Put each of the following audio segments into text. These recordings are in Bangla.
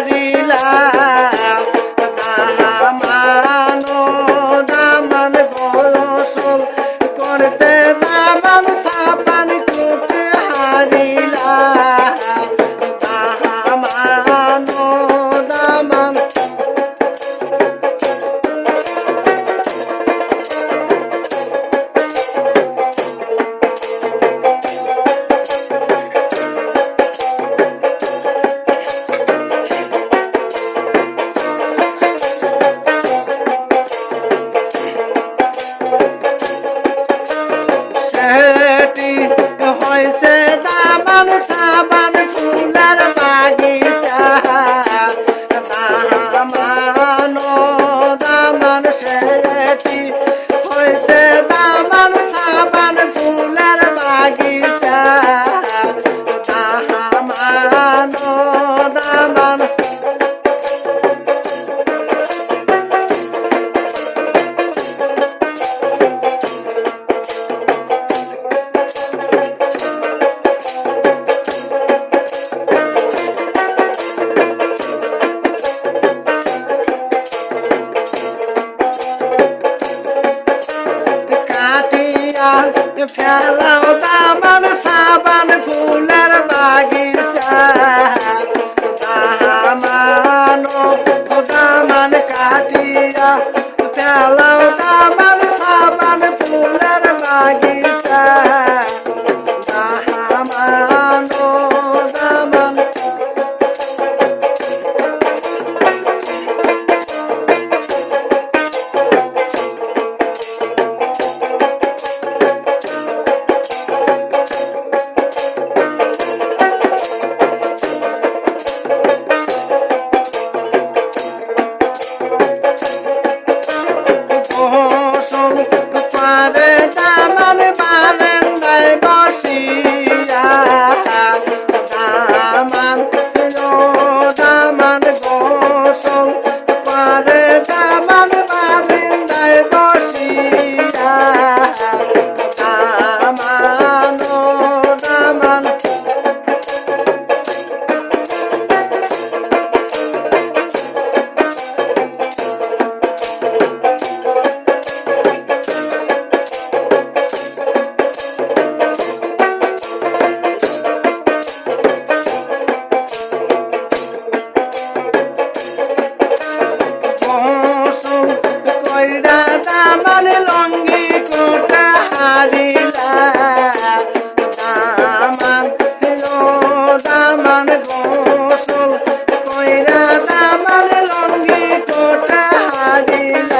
পারিলাম। মানো দামান বলসল করতে দামান সাপান কুটে হারি। বাগিচা। মানো দামান কাটিয়া। পেলাও দামান সাবান ফুলের বাগিচা।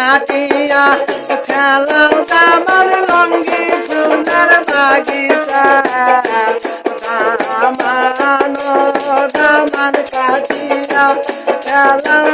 কাটিয়া খেলাও তামার লঙ্গি ফুলার বাগিচা। দামানো কাটিয়া খেলাও